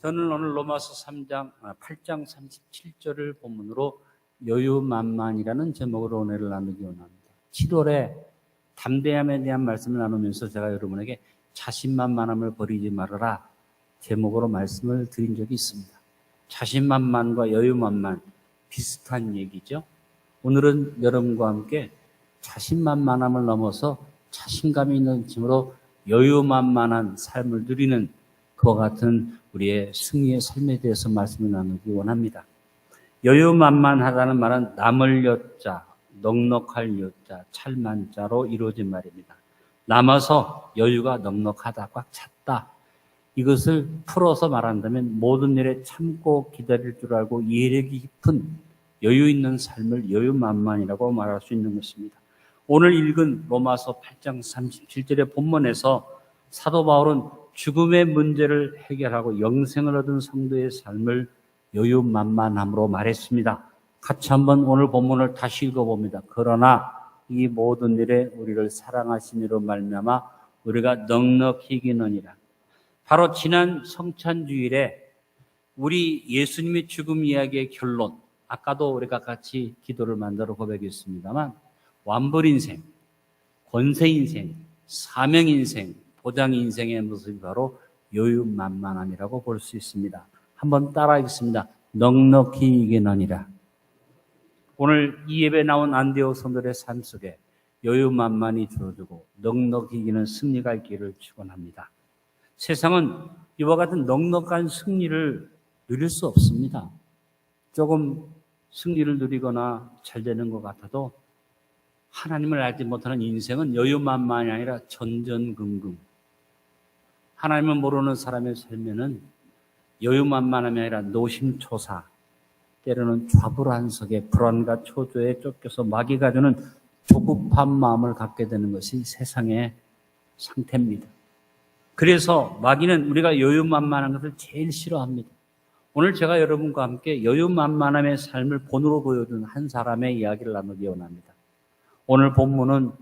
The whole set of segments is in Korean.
저는 오늘 로마서 3장, 8장 37절을 본문으로 여유만만이라는 제목으로 은혜를 나누기 원합니다. 7월에 담대함에 대한 말씀을 나누면서 제가 여러분에게 자신만만함을 버리지 말아라 제목으로 말씀을 드린 적이 있습니다. 자신만만과 여유만만 비슷한 얘기죠. 오늘은 여러분과 함께 자신만만함을 넘어서 자신감이 있는 힘으로 여유만만한 삶을 누리는 그와 같은 우리의 승리의 삶에 대해서 말씀을 나누기 원합니다. 여유만만하다는 말은 남을 여자, 넉넉할 여자, 찰만자로 이루어진 말입니다. 남아서 여유가 넉넉하다, 꽉 찼다. 이것을 풀어서 말한다면 모든 일에 참고 기다릴 줄 알고 이해력이 깊은 여유 있는 삶을 여유만만이라고 말할 수 있는 것입니다. 오늘 읽은 로마서 8장 37절의 본문에서 사도 바울은 죽음의 문제를 해결하고 영생을 얻은 성도의 삶을 여유만만함으로 말했습니다. 같이 한번 오늘 본문을 다시 읽어봅니다. 그러나 이 모든 일에 우리를 사랑하시니로 말미암아 우리가 넉넉히 기느니라. 바로 지난 성찬주일에 우리 예수님의 죽음 이야기의 결론, 아까도 우리가 같이 기도를 만들어 고백했습니다만 완벌 인생, 권세 인생, 사명 인생, 보장 인생의 모습이 바로 여유만만함이라고 볼 수 있습니다. 한번 따라하겠습니다. 넉넉히 이기느니라. 오늘 이 예배 나온 안디오 성들의 삶 속에 여유만만히 주어주고 넉넉히 이기는 승리가 있기를 축원합니다. 세상은 이와 같은 넉넉한 승리를 누릴 수 없습니다. 조금 승리를 누리거나 잘 되는 것 같아도 하나님을 알지 못하는 인생은 여유만만이 아니라 전전긍긍. 하나님을 모르는 사람의 삶에는 여유만만함이 아니라 노심초사, 때로는 좌불안석에 불안과 초조에 쫓겨서 마귀가 주는 조급한 마음을 갖게 되는 것이 세상의 상태입니다. 그래서 마귀는 우리가 여유만만한 것을 제일 싫어합니다. 오늘 제가 여러분과 함께 여유만만함의 삶을 본으로 보여준 한 사람의 이야기를 나누기 원합니다. 오늘 본문은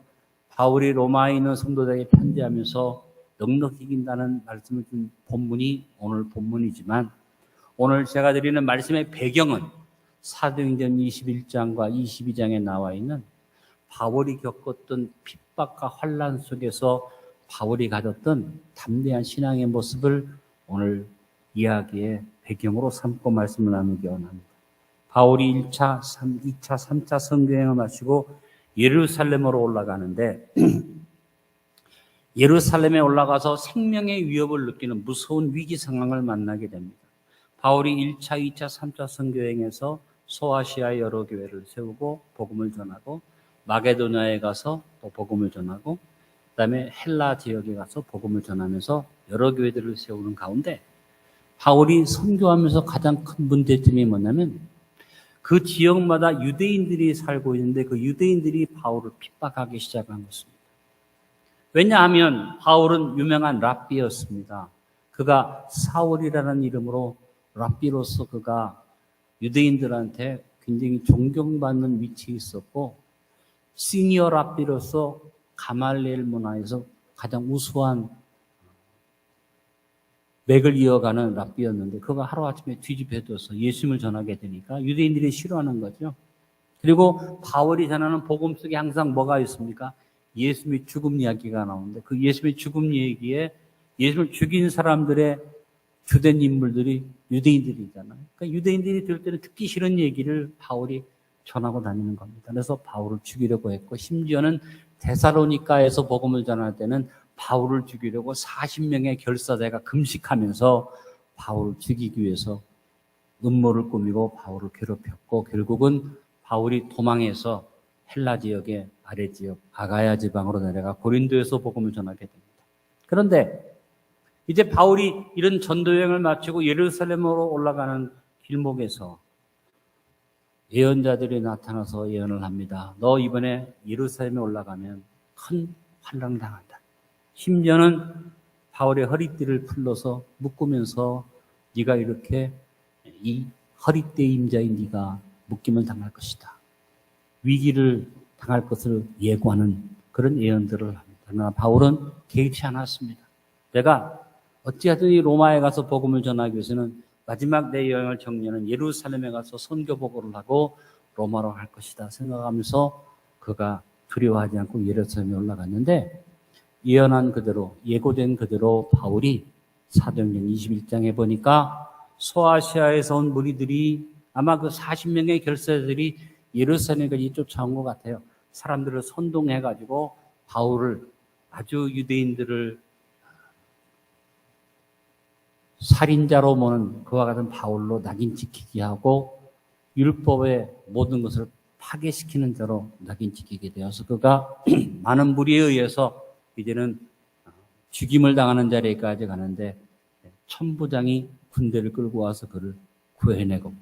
바울이 로마에 있는 성도들에게 편지하면서 넉넉히 이긴다는 말씀을 준 본문이 오늘 본문이지만 오늘 제가 드리는 말씀의 배경은 사도행전 21장과 22장에 나와 있는 바울이 겪었던 핍박과 환란 속에서 바울이 가졌던 담대한 신앙의 모습을 오늘 이야기의 배경으로 삼고 말씀을 나누기 원합니다. 바울이 1차, 3, 2차, 3차 성경을 마치고 예루살렘으로 올라가는데 예루살렘에 올라가서 생명의 위협을 느끼는 무서운 위기 상황을 만나게 됩니다. 바울이 1차, 2차, 3차 선교행에서 소아시아 여러 교회를 세우고 복음을 전하고 마게도냐에 가서 또 복음을 전하고 그다음에 헬라 지역에 가서 복음을 전하면서 여러 교회들을 세우는 가운데 바울이 선교하면서 가장 큰 문제점이 뭐냐면 그 지역마다 유대인들이 살고 있는데 그 유대인들이 바울을 핍박하기 시작한 것입니다. 왜냐하면 바울은 유명한 랍비였습니다. 그가 사울이라는 이름으로 랍비로서 그가 유대인들한테 굉장히 존경받는 위치에 있었고 시니어 랍비로서 가말리엘 문화에서 가장 우수한 맥을 이어가는 랍비였는데 그가 하루아침에 뒤집혀져서 예수님을 전하게 되니까 유대인들이 싫어하는 거죠. 그리고 바울이 전하는 복음 속에 항상 뭐가 있습니까? 예수님의 죽음 이야기가 나오는데 그 예수님의 죽음 얘기에 예수님을 죽인 사람들의 주된 인물들이 유대인들이잖아요. 그러니까 유대인들이 들을 때는 듣기 싫은 얘기를 바울이 전하고 다니는 겁니다. 그래서 바울을 죽이려고 했고 심지어는 데사로니카에서 복음을 전할 때는 바울을 죽이려고 40명의 결사대가 금식하면서 바울을 죽이기 위해서 음모를 꾸미고 바울을 괴롭혔고 결국은 바울이 도망해서 헬라 지역의 아래 지역 아가야 지방으로 내려가 고린도에서 복음을 전하게 됩니다. 그런데 이제 바울이 이런 전도 여행을 마치고 예루살렘으로 올라가는 길목에서 예언자들이 나타나서 예언을 합니다. 너 이번에 예루살렘에 올라가면 큰 환란 당한다. 심지어는 바울의 허리띠를 풀러서 묶으면서 네가 이렇게 이 허리띠 임자인 네가 묶임을 당할 것이다. 위기를 당할 것을 예고하는 그런 예언들을 합니다. 그러나 바울은 개의치 않았습니다. 내가 어찌하든 이 로마에 가서 복음을 전하기 위해서는 마지막 내 여행을 정리하는 예루살렘에 가서 선교 보고를 하고 로마로 갈 것이다 생각하면서 그가 두려워하지 않고 예루살렘에 올라갔는데 예언한 그대로 예고된 그대로 바울이 사도행전 21장에 보니까 소아시아에서 온 무리들이 아마 그 40명의 결사들이 예루살렘까지 쫓아온 것 같아요. 사람들을 선동해 가지고 바울을 아주 유대인들을 살인자로 보는 그와 같은 바울로 낙인 찍히게 하고 율법의 모든 것을 파괴시키는 자로 낙인 찍히게 되어서 그가 많은 무리에 의해서 이제는 죽임을 당하는 자리까지 가는데 천부장이 군대를 끌고 와서 그를 구해내고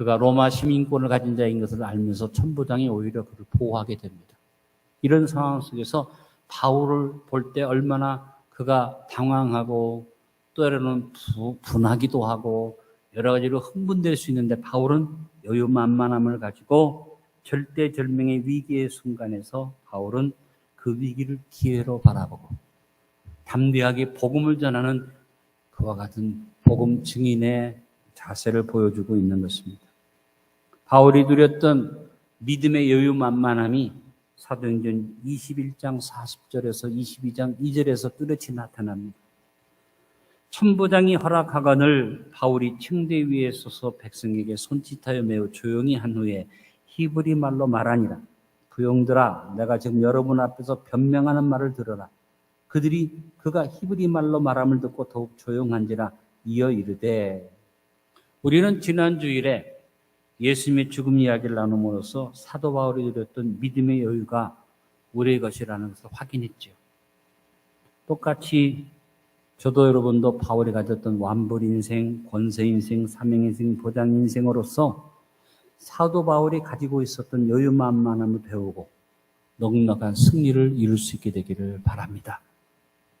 그가 로마 시민권을 가진 자인 것을 알면서 천부장이 오히려 그를 보호하게 됩니다. 이런 상황 속에서 바울을 볼 때 얼마나 그가 당황하고 부- 분하기도 하고 여러 가지로 흥분될 수 있는데 바울은 여유만만함을 가지고 절대절명의 위기의 순간에서 바울은 그 위기를 기회로 바라보고 담대하게 복음을 전하는 그와 같은 복음 증인의 자세를 보여주고 있는 것입니다. 바울이 누렸던 믿음의 여유 만만함이 사도행전 21장 40절에서 22장 2절에서 뚜렷이 나타납니다. 천부장이 허락하거늘 바울이 층대 위에 서서 백성에게 손짓하여 매우 조용히 한 후에 히브리 말로 말하니라. 부용들아, 내가 지금 여러분 앞에서 변명하는 말을 들어라. 그들이 그가 히브리 말로 말함을 듣고 더욱 조용한지라 이어 이르되 우리는 지난 주일에 예수님의 죽음 이야기를 나눔으로써 사도 바울이 누렸던 믿음의 여유가 우리의 것이라는 것을 확인했죠. 똑같이 저도 여러분도 바울이 가졌던 완불 인생, 권세 인생, 사명 인생, 보장 인생으로서 사도 바울이 가지고 있었던 여유만만함을 배우고 넉넉한 승리를 이룰 수 있게 되기를 바랍니다.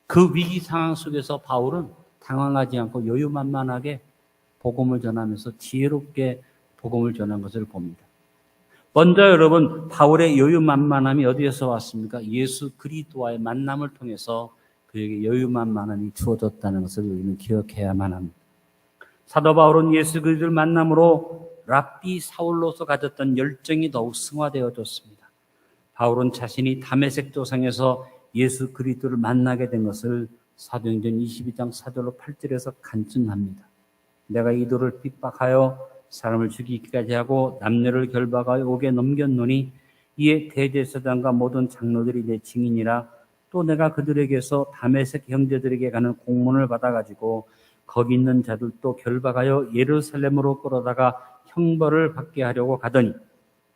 그 위기 상황 속에서 바울은 당황하지 않고 여유만만하게 복음을 전하면서 지혜롭게 복음을 전한 것을 봅니다. 먼저 여러분 바울의 여유만만함이 어디에서 왔습니까? 예수 그리스도와의 만남을 통해서 그에게 여유만만함이 주어졌다는 것을 우리는 기억해야만 합니다. 사도 바울은 예수 그리스도를 만남으로 랍비 사울로서 가졌던 열정이 더욱 승화되어졌습니다. 바울은 자신이 담에색 도상에서 예수 그리스도를 만나게 된 것을 사도행전 22장 4절로 8절에서 간증합니다. 내가 이도를 핍박하여 사람을 죽이기까지 하고 남녀를 결박하여 옥에 넘겼노니 이에 대제사장과 모든 장로들이 내 증인이라 또 내가 그들에게서 담에색 형제들에게 가는 공문을 받아가지고 거기 있는 자들도 결박하여 예루살렘으로 끌어다가 형벌을 받게 하려고 가더니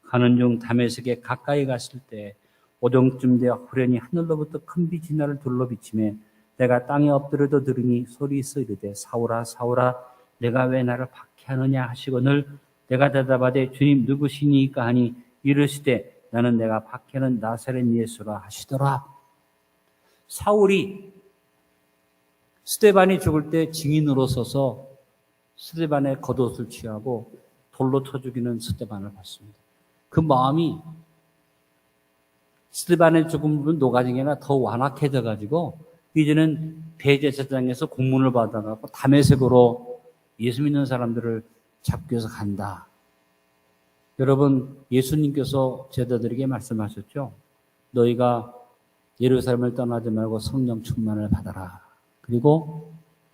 가는 중 담에색에 가까이 갔을 때 오정쯤 되어 후련히 하늘로부터 큰 빛이 나를 둘러 비치매 내가 땅에 엎드려도 들으니 소리 있어 이르되 사울아 사울아 내가 왜 나를 박해하느냐 하시거늘 내가 대답하되 주님 누구시니까 하니 이르시되 나는 내가 박해는 나사렛 예수라 하시더라 사울이 스테반이 죽을 때 증인으로 서서 스테반의 겉옷을 취하고 돌로 쳐 죽이는 스테반을 봤습니다. 그 마음이 스테반의 죽음은 노가증이나 더 완악해져 가지고 이제는 대제사장에서 공문을 받아갖고 담에색으로 예수 믿는 사람들을 잡기 위해서 간다. 여러분 예수님께서 제자들에게 말씀하셨죠. 너희가 예루살렘을 떠나지 말고 성령 충만을 받아라. 그리고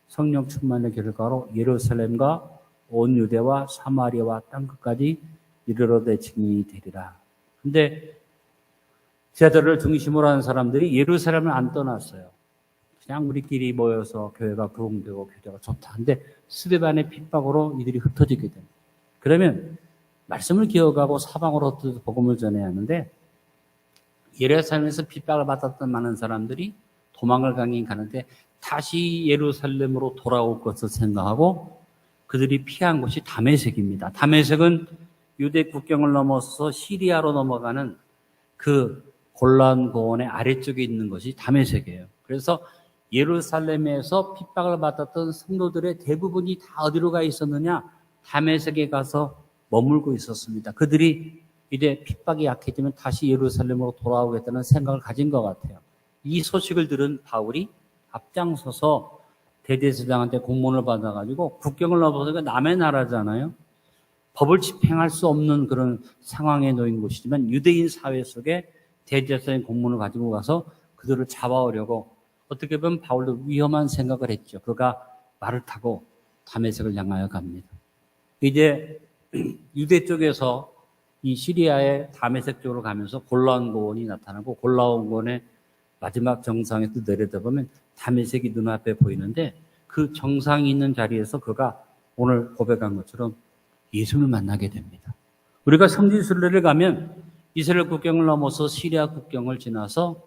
성령 충만의 결과로 예루살렘과 온 유대와 사마리아와 땅 끝까지 이르러 내 증인이 되리라. 근데 제자들을 중심으로 하는 사람들이 예루살렘을 안 떠났어요. 그냥 우리끼리 모여서 교회가 부흥되고 교회가 좋다. 근데 스데반의 핍박으로 이들이 흩어지게 됩니다. 그러면 말씀을 기억하고 사방으로 복음을 전해야 하는데 예루살렘에서 핍박을 받았던 많은 사람들이 도망을 가긴 가는데 다시 예루살렘으로 돌아올 것을 생각하고 그들이 피한 곳이 담에색입니다. 담에색은 유대 국경을 넘어서 시리아로 넘어가는 그 골란 고원의 아래쪽에 있는 것이 담에색이에요. 그래서 예루살렘에서 핍박을 받았던 성도들의 대부분이 다 어디로 가 있었느냐? 담에색에 가서 머물고 있었습니다. 그들이 이제 핍박이 약해지면 다시 예루살렘으로 돌아오겠다는 생각을 가진 것 같아요. 이 소식을 들은 바울이 앞장서서 대제사장한테 공문을 받아가지고 국경을 넘어서니까 남의 나라잖아요. 법을 집행할 수 없는 그런 상황에 놓인 곳이지만 유대인 사회 속에 대제사장 공문을 가지고 가서 그들을 잡아오려고 어떻게 보면 바울도 위험한 생각을 했죠. 그가 말을 타고 다메섹을 향하여 갑니다. 이제 유대 쪽에서 이 시리아의 다메섹 쪽으로 가면서 골라온 고원이 나타나고 골라온 고원의 마지막 정상에서 내려다보면 다메섹이 눈앞에 보이는데 그 정상이 있는 자리에서 그가 오늘 고백한 것처럼 예수를 만나게 됩니다. 우리가 성지순례를 가면 이스라엘 국경을 넘어서 시리아 국경을 지나서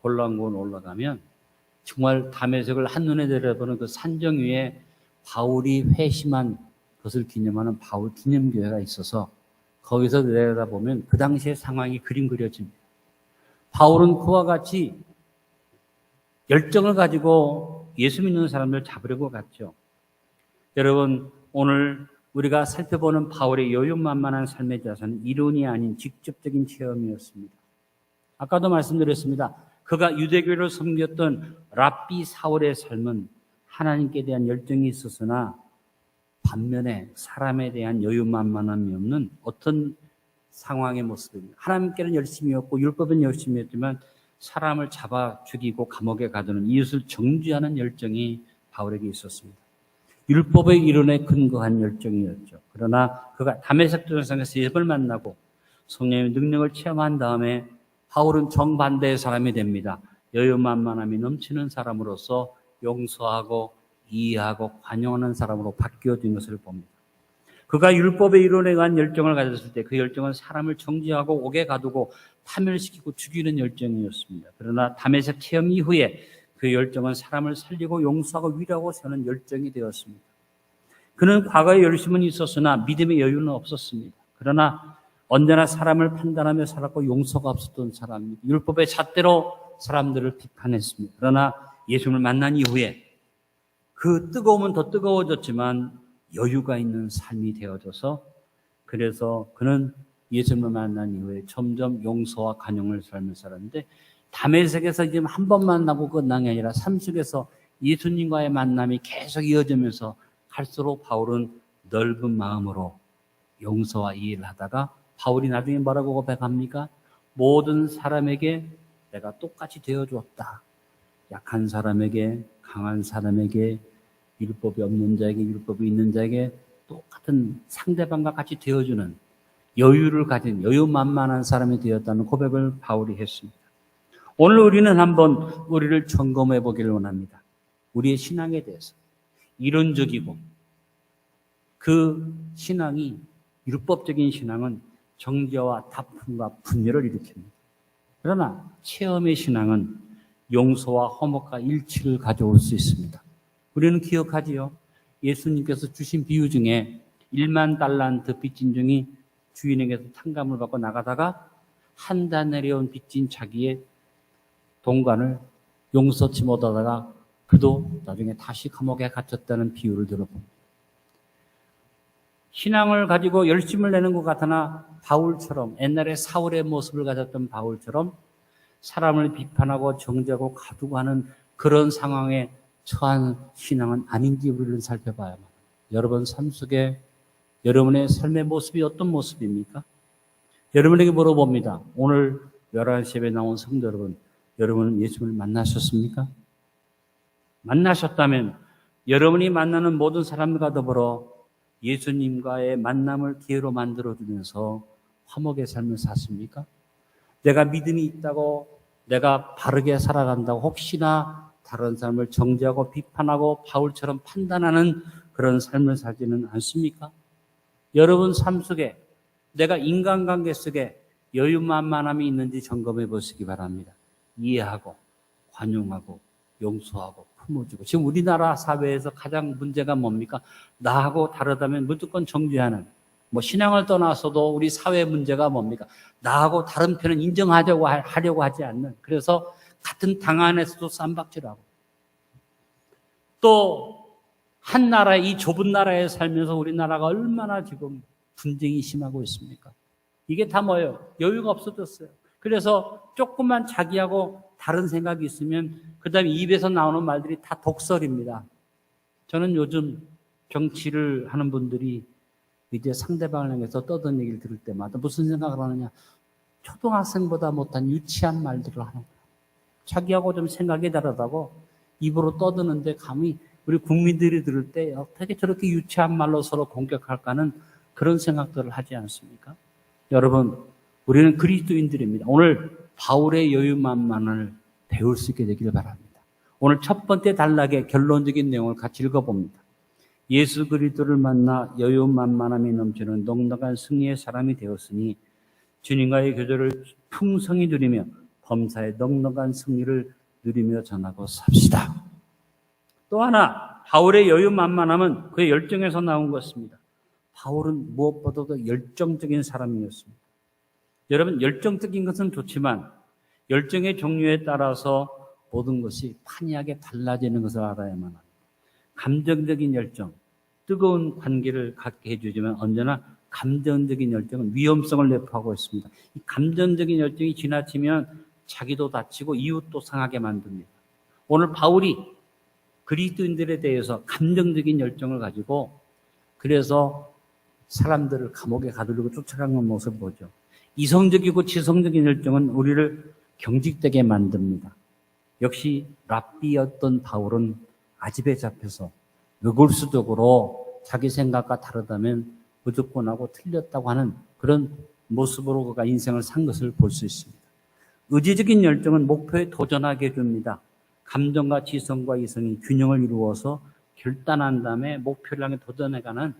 골라온 올라가면 정말 다메섹을 한눈에 내려보는 그 산정 위에 바울이 회심한 것을 기념하는 바울 기념교회가 있어서 거기서 내려다보면 그 당시의 상황이 그림 그려집니다. 바울은 그와 같이 열정을 가지고 예수 믿는 사람들 잡으려고 갔죠. 여러분, 오늘 우리가 살펴보는 바울의 여유만만한 삶의 자산은 이론이 아닌 직접적인 체험이었습니다. 아까도 말씀드렸습니다. 그가 유대교를 섬겼던 랍비 사울의 삶은 하나님께 대한 열정이 있었으나 반면에 사람에 대한 여유만만함이 없는 어떤 상황의 모습입니다. 하나님께는 열심히였고 율법은 열심히 했지만 사람을 잡아 죽이고 감옥에 가두는 이웃을 정죄하는 열정이 바울에게 있었습니다. 율법의 이론에 근거한 열정이었죠. 그러나 그가 담에색 도상에서 예수를 만나고 성령의 능력을 체험한 다음에 바울은 정반대의 사람이 됩니다. 여유만만함이 넘치는 사람으로서 용서하고 이해하고 관용하는 사람으로 바뀌어진 것을 봅니다. 그가 율법의 이론에 관한 열정을 가졌을 때 그 열정은 사람을 정지하고 옥에 가두고 파멸시키고 죽이는 열정이었습니다. 그러나 담에색 체험 이후에 그 열정은 사람을 살리고 용서하고 위로하고 세우는 열정이 되었습니다. 그는 과거에 열심은 있었으나 믿음의 여유는 없었습니다. 그러나 언제나 사람을 판단하며 살았고 용서가 없었던 사람입니다. 율법의 잣대로 사람들을 비판했습니다. 그러나 예수를 만난 이후에 그 뜨거움은 더 뜨거워졌지만 여유가 있는 삶이 되어져서 그래서 그는 예수님을 만난 이후에 점점 용서와 간용을 삶을 살았는데 담에색에서 이제 한번 만나고 끝난 게 아니라 삶 속에서 예수님과의 만남이 계속 이어지면서 갈수록 바울은 넓은 마음으로 용서와 이해를 하다가 바울이 나중에 뭐라고 고백합니까? 모든 사람에게 내가 똑같이 되어 주었다. 약한 사람에게, 강한 사람에게, 율법이 없는 자에게, 율법이 있는 자에게 똑같은 상대방과 같이 되어주는 여유를 가진 여유만만한 사람이 되었다는 고백을 바울이 했습니다. 오늘 우리는 한번 우리를 점검해 보기를 원합니다. 우리의 신앙에 대해서. 이론적이고 그 신앙이 율법적인 신앙은 정죄와 다툼과 분열을 일으킵니다. 그러나 체험의 신앙은 용서와 허목과 일치를 가져올 수 있습니다. 우리는 기억하지요. 예수님께서 주신 비유 중에 1만 달란트 빚진 중이 주인에게서 탕감을 받고 나가다가 한 달 내려온 빚진 자기의 동관을 용서치 못하다가 그도 나중에 다시 감옥에 갇혔다는 비유를 들어봅니다. 신앙을 가지고 열심을 내는 것 같으나 바울처럼 옛날에 사울의 모습을 가졌던 바울처럼 사람을 비판하고 정죄하고 가두고 하는 그런 상황에 처한 신앙은 아닌지 우리를 살펴봐야만. 여러분 삶 속에 여러분의 삶의 모습이 어떤 모습입니까? 여러분에게 물어봅니다. 오늘 11시 예배 나온 성도 여러분, 여러분은 예수를 만나셨습니까? 만나셨다면 여러분이 만나는 모든 사람과 더불어 예수님과의 만남을 기회로 만들어주면서 화목의 삶을 샀습니까? 내가 믿음이 있다고 내가 바르게 살아간다고 혹시나 다른 사람을 정죄하고 비판하고 바울처럼 판단하는 그런 삶을 살지는 않습니까? 여러분 삶 속에 내가 인간관계 속에 여유만만함이 있는지 점검해 보시기 바랍니다. 이해하고 관용하고 용서하고 품어주고 지금 우리나라 사회에서 가장 문제가 뭡니까? 나하고 다르다면 무조건 정죄하는 뭐 신앙을 떠나서도 우리 사회 문제가 뭡니까? 나하고 다른 편은 인정하려고 하려고 하지 않는 그래서 같은 당 안에서도 쌈박질하고 또 한 나라 이 좁은 나라에 살면서 우리나라가 얼마나 지금 분쟁이 심하고 있습니까? 이게 다 뭐예요? 여유가 없어졌어요. 그래서 조금만 자기하고 다른 생각이 있으면 그 다음에 입에서 나오는 말들이 다 독설입니다. 저는 요즘 정치를 하는 분들이 이제 상대방을 향해서 떠든 얘기를 들을 때마다 무슨 생각을 하느냐. 초등학생보다 못한 유치한 말들을 하는 거야. 자기하고 좀 생각이 다르다고 입으로 떠드는데 감히 우리 국민들이 들을 때 어떻게 저렇게 유치한 말로 서로 공격할까는 그런 생각들을 하지 않습니까? 여러분, 우리는 그리스도인들입니다. 오늘 바울의 여유만만을 배울 수 있게 되기를 바랍니다. 오늘 첫 번째 단락의 결론적인 내용을 같이 읽어봅니다. 예수 그리스도를 만나 여유만만함이 넘치는 넉넉한 승리의 사람이 되었으니 주님과의 교제를 풍성히 누리며 범사의 넉넉한 승리를 누리며 전하고 삽시다. 또 하나 바울의 여유만만함은 그의 열정에서 나온 것입니다. 바울은 무엇보다도 열정적인 사람이었습니다. 여러분 열정적인 것은 좋지만 열정의 종류에 따라서 모든 것이 판이하게 달라지는 것을 알아야만 합니다. 감정적인 열정, 뜨거운 관계를 갖게 해주지만 언제나 감정적인 열정은 위험성을 내포하고 있습니다. 이 감정적인 열정이 지나치면 자기도 다치고 이웃도 상하게 만듭니다. 오늘 바울이 그리스도인들에 대해서 감정적인 열정을 가지고 그래서 사람들을 감옥에 가두려고 쫓아가는 모습을 보죠. 이성적이고 지성적인 열정은 우리를 경직되게 만듭니다. 역시 랍비였던 바울은 아집에 잡혀서 의골수적으로 자기 생각과 다르다면 무조건하고 틀렸다고 하는 그런 모습으로 그가 인생을 산 것을 볼 수 있습니다. 의지적인 열정은 목표에 도전하게 해줍니다. 감정과 지성과 이성이 균형을 이루어서 결단한 다음에 목표를 향해 도전해가는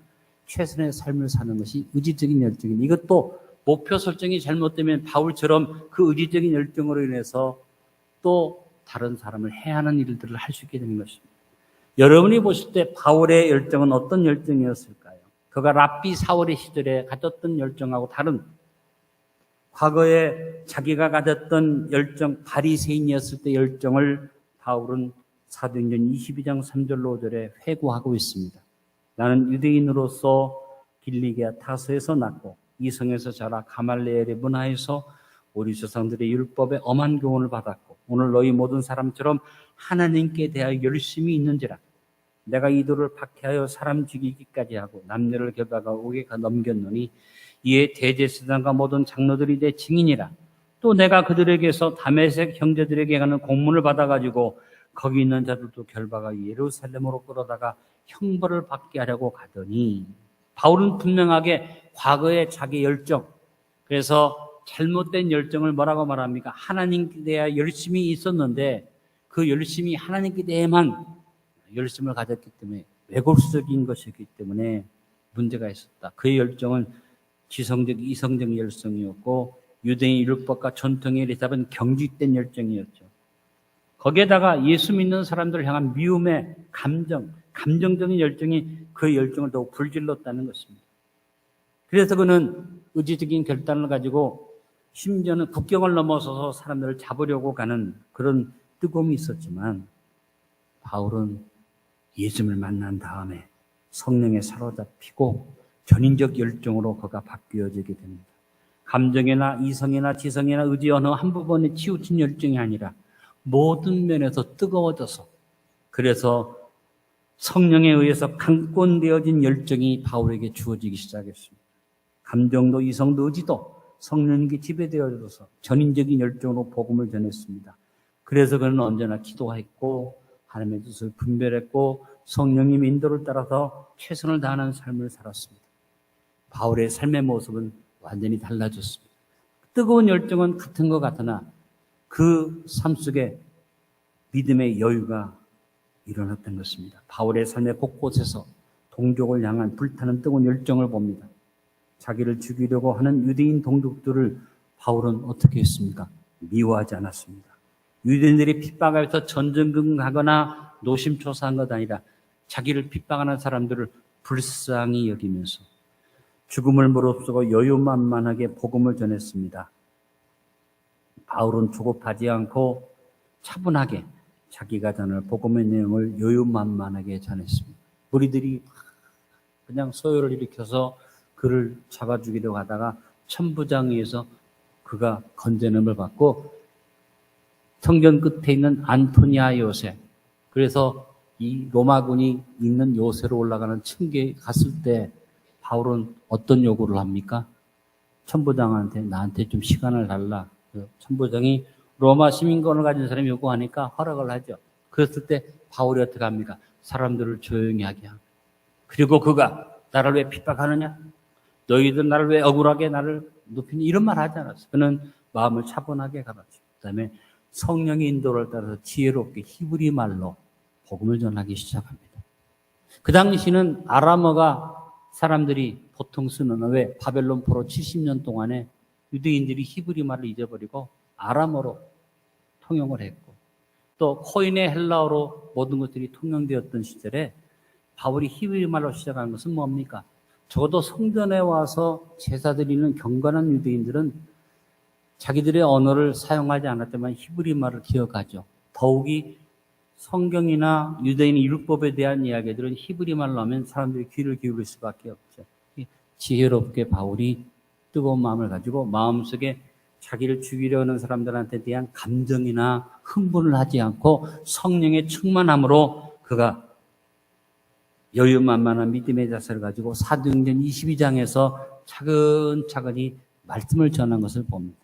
최선의 삶을 사는 것이 의지적인 열정입니다. 이것도 목표 설정이 잘못되면 바울처럼 그 의지적인 열정으로 인해서 또 다른 사람을 해하는 일들을 할 수 있게 되는 것입니다. 여러분이 보실 때 바울의 열정은 어떤 열정이었을까요? 그가 랍비 사월의 시절에 가졌던 열정하고 다른 과거에 자기가 가졌던 열정, 바리새인이었을 때 열정을 바울은 사도행전 22장 3절로 5절에 회고하고 있습니다. 나는 유대인으로서 길리기아 타서에서 났고 이성에서 자라 가말레엘의 문화에서 우리 조상들의 율법에 엄한 교훈을 받았고 오늘 너희 모든 사람처럼 하나님께 대하여 열심히 있는지라. 내가 이도를 박해하여 사람 죽이기까지 하고 남녀를 결박하고 옥에 넘겼노니 이에 대제사장과 모든 장로들이 내 증인이라. 또 내가 그들에게서 다메섹 형제들에게 가는 공문을 받아가지고 거기 있는 자들도 결박하여 예루살렘으로 끌어다가 형벌을 받게 하려고 가더니 바울은 분명하게 과거의 자기 열정 그래서 잘못된 열정을 뭐라고 말합니까? 하나님께 대해 열심히 있었는데 그 열심이 하나님께 대해만 열심을 가졌기 때문에 외골수적인 것이기 때문에 문제가 있었다. 그의 열정은 지성적, 이성적 열성이었고 유대인 율법과 전통에 잡은 경직된 열정이었죠. 거기에다가 예수 믿는 사람들을 향한 미움의 감정, 감정적인 열정이 그 열정을 더욱 불질렀다는 것입니다. 그래서 그는 의지적인 결단을 가지고 심지어는 국경을 넘어서서 사람들을 잡으려고 가는 그런 뜨거움이 있었지만 바울은 예수를 만난 다음에 성령에 사로잡히고 전인적 열정으로 그가 바뀌어지게 됩니다. 감정이나 이성이나 지성이나 의지 어느 한 부분에 치우친 열정이 아니라 모든 면에서 뜨거워져서 그래서 성령에 의해서 강권되어진 열정이 바울에게 주어지기 시작했습니다. 감정도 이성도 의지도 성령에게 지배되어져서 전인적인 열정으로 복음을 전했습니다. 그래서 그는 언제나 기도했고 하나님의 뜻을 분별했고 성령님 인도를 따라서 최선을 다하는 삶을 살았습니다. 바울의 삶의 모습은 완전히 달라졌습니다. 뜨거운 열정은 같은 것 같으나 그 삶 속에 믿음의 여유가 일어났던 것입니다. 바울의 삶의 곳곳에서 동족을 향한 불타는 뜨거운 열정을 봅니다. 자기를 죽이려고 하는 유대인 동족들을 바울은 어떻게 했습니까? 미워하지 않았습니다. 유대인들이 핍박하여서 전쟁금 가거나 노심초사한 것 아니라 자기를 핍박하는 사람들을 불쌍히 여기면서 죽음을 무릅쓰고 여유만만하게 복음을 전했습니다. 바울은 조급하지 않고 차분하게 자기가 전할 복음의 내용을 여유만만하게 전했습니다. 무리들이 그냥 소요를 일으켜서 그를 잡아 죽이려고 하다가 천부장에서 그가 건전함을 받고 성전 끝에 있는 안토니아 요셉 그래서 이 로마군이 있는 요새로 올라가는 층계에 갔을 때 바울은 어떤 요구를 합니까? 천부장한테 나한테 좀 시간을 달라. 그 천부장이 로마 시민권을 가진 사람이 요구하니까 허락을 하죠. 그랬을 때 바울이 어떻게 합니까? 사람들을 조용히 하게 하고. 그리고 그가 나를 왜 핍박하느냐? 너희들 나를 왜 억울하게 나를 높이니? 이런 말 하지 않았어. 그는 마음을 차분하게 가르쳐. 그 다음에 성령의 인도를 따라서 지혜롭게 히브리 말로 복음을 전하기 시작합니다. 그 당시는 아람어가 사람들이 보통 쓰는 왜 바벨론 포로 70년 동안에 유대인들이 히브리 말을 잊어버리고 아람어로 통용을 했고 또 코인의 헬라어로 모든 것들이 통용되었던 시절에 바울이 히브리 말로 시작한 것은 뭡니까? 적어도 성전에 와서 제사 드리는 경건한 유대인들은 자기들의 언어를 사용하지 않았지만 히브리 말을 기억하죠. 더욱이 성경이나 유대인의 율법에 대한 이야기들은 히브리 말로 하면 사람들이 귀를 기울일 수밖에 없죠. 지혜롭게 바울이 뜨거운 마음을 가지고 마음속에 자기를 죽이려 하는 사람들한테 대한 감정이나 흥분을 하지 않고 성령의 충만함으로 그가 여유만만한 믿음의 자세를 가지고 사도행전 22장에서 차근차근히 말씀을 전한 것을 봅니다.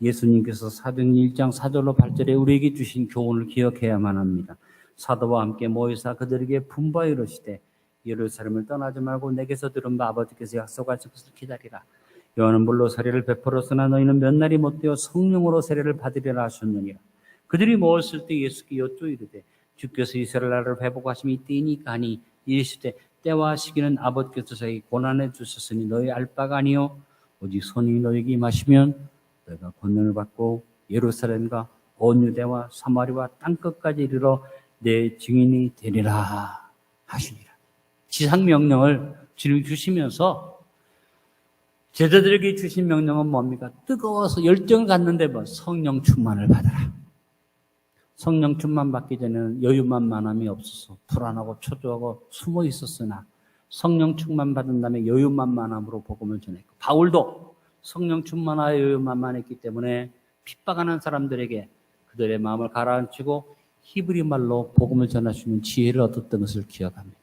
예수님께서 사도행 1장 4절로 8절에 우리에게 주신 교훈을 기억해야만 합니다. 사도와 함께 모여서 그들에게 분부하 이르시되 예루살렘을 떠나지 말고 내게서 들은 바 아버지께서 약속하신 것을 기다리라. 요한은 물로 세례를 베풀었으나 너희는 몇 날이 못되어 성령으로 세례를 받으리라 하셨느니라. 그들이 모였을 때 예수께 여쭈 이르되 주께서 이스라엘 나라를 회복하심이 이때이니까 하니 이르시되 때와 시기는 아버지께서 저희 고난해 주셨으니 너희 알 바가 아니요 오직 손이 너에게 임하시면 너희가 권능을 받고 예루살렘과 온 유대와 사마리와 땅 끝까지 이르러 내 증인이 되리라 하시니라. 지상 명령을 주님 주시면서 제자들에게 주신 명령은 뭡니까? 뜨거워서 열정을 갖는데 뭐 성령 충만을 받아라. 성령 충만 받기 전에는 여유만만함이 없어서 불안하고 초조하고 숨어 있었으나 성령 충만 받은 다음에 여유만만함으로 복음을 전했고 바울도 성령 충만하여 여유만만했기 때문에 핍박하는 사람들에게 그들의 마음을 가라앉히고 히브리 말로 복음을 전할 수 있는 지혜를 얻었던 것을 기억합니다.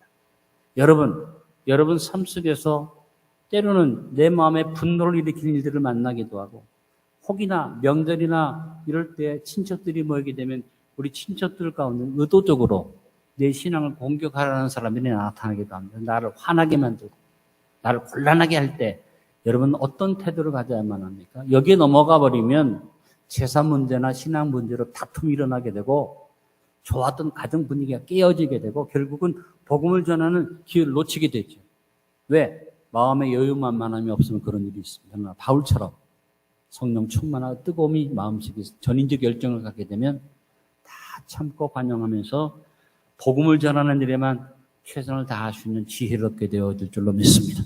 여러분, 여러분 삶 속에서 때로는 내 마음에 분노를 일으키는 일들을 만나기도 하고 혹이나 명절이나 이럴 때 친척들이 모이게 되면 우리 친척들 가운데 의도적으로 내 신앙을 공격하라는 사람들이 나타나기도 합니다. 나를 화나게 만들고 나를 곤란하게 할 때 여러분 어떤 태도를 가져야만 합니까? 여기에 넘어가 버리면 제사 문제나 신앙 문제로 다툼이 일어나게 되고 좋았던 가정 분위기가 깨어지게 되고 결국은 복음을 전하는 기회를 놓치게 되죠. 왜? 마음의 여유만만함이 없으면 그런 일이 있습니다. 그러나 바울처럼 성령 충만하고 뜨거움이 마음속에 전인적 열정을 갖게 되면 다 참고 반영하면서 복음을 전하는 일에만 최선을 다할 수 있는 지혜를 얻게 되어질 줄로 믿습니다.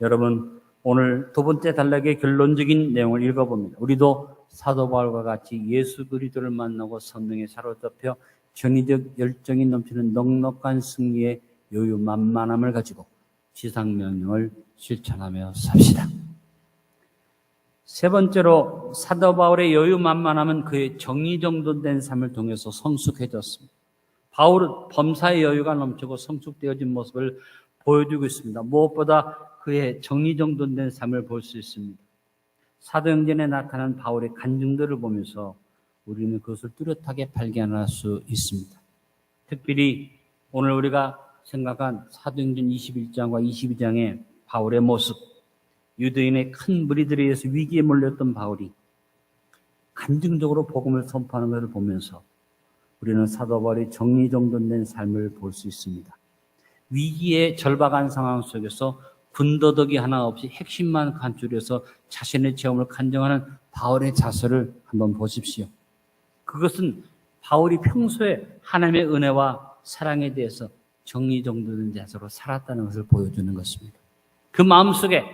여러분 오늘 두 번째 단락의 결론적인 내용을 읽어봅니다. 우리도 사도 바울과 같이 예수 그리스도를 만나고 성령에 사로잡혀 전의적 열정이 넘치는 넉넉한 승리의 여유 만만함을 가지고 지상 명령을 실천하며 삽시다. 세 번째로 사도 바울의 여유 만만함은 그의 정리정돈된 삶을 통해서 성숙해졌습니다. 바울은 범사의 여유가 넘치고 성숙되어진 모습을 보여주고 있습니다. 무엇보다 그의 정리정돈된 삶을 볼 수 있습니다. 사도행전에 나타난 바울의 간증들을 보면서 우리는 그것을 뚜렷하게 발견할 수 있습니다. 특별히 오늘 우리가 생각한 사도행전 21장과 22장의 바울의 모습, 유대인의 큰 무리들에 의해서 위기에 몰렸던 바울이 간증적으로 복음을 선포하는 것을 보면서 우리는 사도 바울의 정리정돈된 삶을 볼 수 있습니다. 위기의 절박한 상황 속에서 군더더기 하나 없이 핵심만 간추려서 자신의 체험을 간증하는 바울의 자세를 한번 보십시오. 그것은 바울이 평소에 하나님의 은혜와 사랑에 대해서 정리정돈된 자세로 살았다는 것을 보여주는 것입니다. 그 마음속에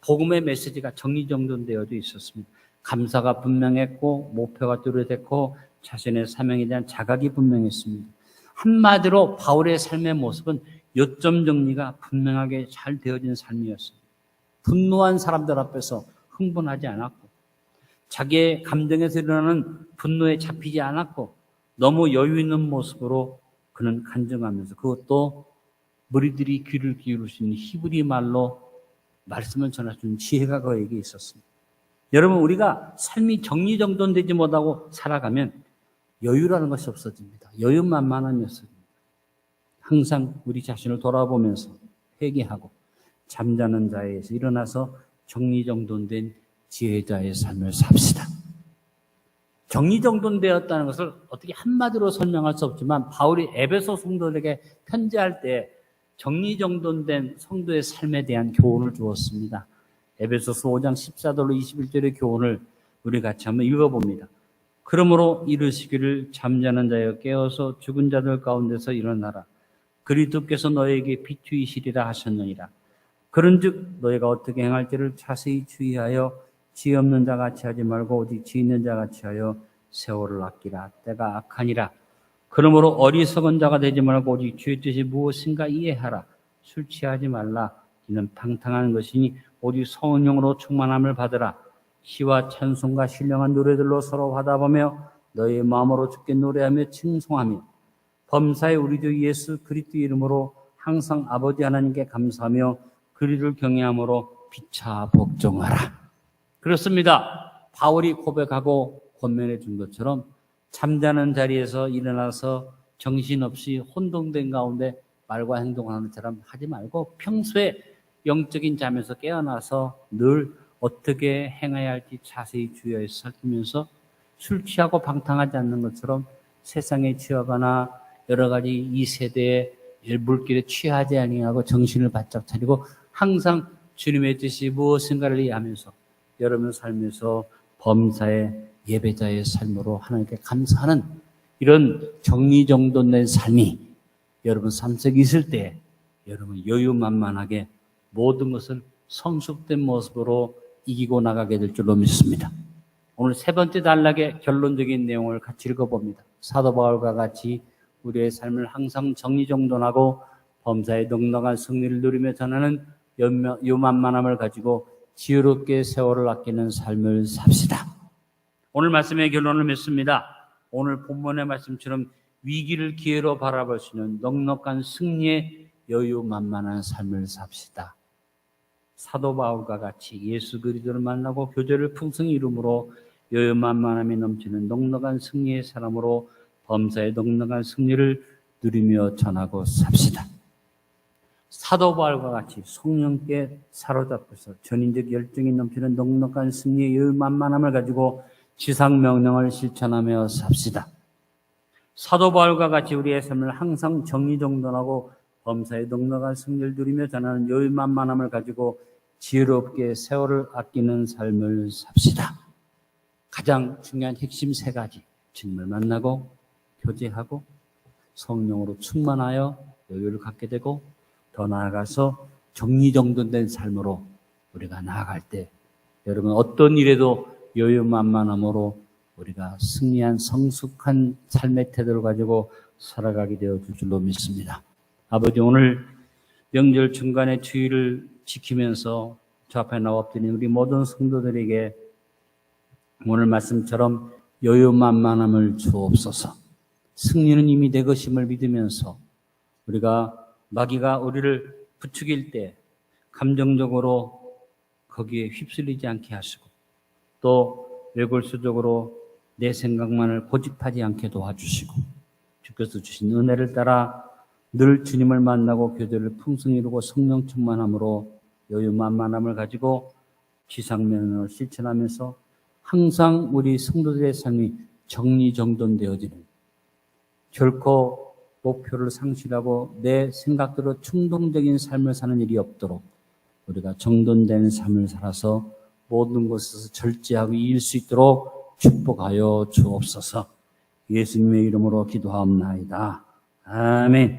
복음의 메시지가 정리정돈되어 있었습니다. 감사가 분명했고 목표가 뚜렷했고 자신의 사명에 대한 자각이 분명했습니다. 한마디로 바울의 삶의 모습은 요점 정리가 분명하게 잘 되어진 삶이었습니다. 분노한 사람들 앞에서 흥분하지 않았고 자기의 감정에서 일어나는 분노에 잡히지 않았고 너무 여유 있는 모습으로 그는 간증하면서 그것도 무리들이 귀를 기울일 수 있는 히브리 말로 말씀을 있는 지혜가 그에게 있었습니다. 여러분 우리가 삶이 정리정돈되지 못하고 살아가면 여유라는 것이 없어집니다. 여유만만함이 없어집니다. 항상 우리 자신을 돌아보면서 회개하고 잠자는 자에서 일어나서 정리정돈된 지혜자의 삶을 삽시다. 정리정돈되었다는 것을 어떻게 한마디로 설명할 수 없지만 바울이 에베소 성도들에게 편지할 때 정리정돈된 성도의 삶에 대한 교훈을 주었습니다. 에베소서 5장 14절로 21절의 교훈을 우리 같이 한번 읽어봅니다. 그러므로 이르시기를 잠자는 자여 깨어서 죽은 자들 가운데서 일어나라. 그리스도께서 너에게 비추이시리라 하셨느니라. 그런즉 너희가 어떻게 행할지를 자세히 주의하여 지 없는 자 같이 하지 말고 오직 지 있는 자 같이 하여 세월을 아끼라. 때가 악하니라. 그러므로 어리석은 자가 되지 말고 오직 주의 뜻이 무엇인가 이해하라. 술 취하지 말라. 이는 방탕한 것이니 오직 성령으로 충만함을 받으라. 시와 찬송과 신령한 노래들로 서로 화답하며 너희의 마음으로 주께 노래하며 칭송하며 범사의 우리 주 예수 그리스도 이름으로 항상 아버지 하나님께 감사하며 그리를 경외함으로 피차 복종하라. 그렇습니다. 바울이 고백하고 권면해 준 것처럼 잠자는 자리에서 일어나서 정신없이 혼동된 가운데 말과 행동하는 사람 하지 말고 평소에 영적인 잠에서 깨어나서 늘 어떻게 행해야 할지 자세히 주의해서 살피면서 술 취하고 방탕하지 않는 것처럼 세상에 취하거나 여러 가지 이 세대의 물길에 취하지 아니하고 정신을 바짝 차리고 항상 주님의 뜻이 무엇인가를 이해하면서 여러분 삶에서 범사의 예배자의 삶으로 하나님께 감사하는 이런 정리정돈된 삶이 여러분 삶 속에 있을 때 여러분 여유만만하게 모든 것을 성숙된 모습으로 이기고 나가게 될 줄로 믿습니다. 오늘 세 번째 단락의 결론적인 내용을 같이 읽어봅니다. 사도 바울과 같이 우리의 삶을 항상 정리정돈하고 범사의 넉넉한 승리를 누리며 전하는 요만만함을 가지고 지혜롭게 세월을 아끼는 삶을 삽시다. 오늘 말씀의 결론을 맺습니다. 오늘 본문의 말씀처럼 위기를 기회로 바라볼 수 있는 넉넉한 승리의 여유 만만한 삶을 삽시다. 사도 바울과 같이 예수 그리스도를 만나고 교제를 풍성히 이름으로 여유 만만함이 넘치는 넉넉한 승리의 사람으로 범사의 넉넉한 승리를 누리며 전하고 삽시다. 사도 바울과 같이 성령께 사로잡혀서 전인적 열정이 넘치는 넉넉한 승리의 여유만만함을 가지고 지상 명령을 실천하며 삽시다. 사도 바울과 같이 우리의 삶을 항상 정리정돈하고 범사의 넉넉한 승리를 누리며 전하는 여유만만함을 가지고 지혜롭게 세월을 아끼는 삶을 삽시다. 가장 중요한 핵심 세 가지. 주님을 만나고 교제하고 성령으로 충만하여 여유를 갖게 되고 더 나아가서 정리정돈된 삶으로 우리가 나아갈 때 여러분 어떤 일에도 여유만만함으로 우리가 승리한 성숙한 삶의 태도를 가지고 살아가게 되어 줄 줄로 믿습니다. 아버지 오늘 명절 중간에 주의를 지키면서 저 앞에 나와 엎드린 우리 모든 성도들에게 오늘 말씀처럼 여유만만함을 주옵소서. 승리는 이미 내 것임을 믿으면서 우리가 마귀가 우리를 부추길 때 감정적으로 거기에 휩쓸리지 않게 하시고 또 외골수적으로 내 생각만을 고집하지 않게 도와주시고 주께서 주신 은혜를 따라 늘 주님을 만나고 교제를 풍성히 이루고 성령 충만함으로 여유만만함을 가지고 지상면을 실천하면서 항상 우리 성도들의 삶이 정리정돈되어지는 결코 목표를 상실하고 내 생각대로 충동적인 삶을 사는 일이 없도록 우리가 정돈된 삶을 살아서 모든 것에서 절제하고 이길 수 있도록 축복하여 주옵소서. 예수님의 이름으로 기도하옵나이다. 아멘.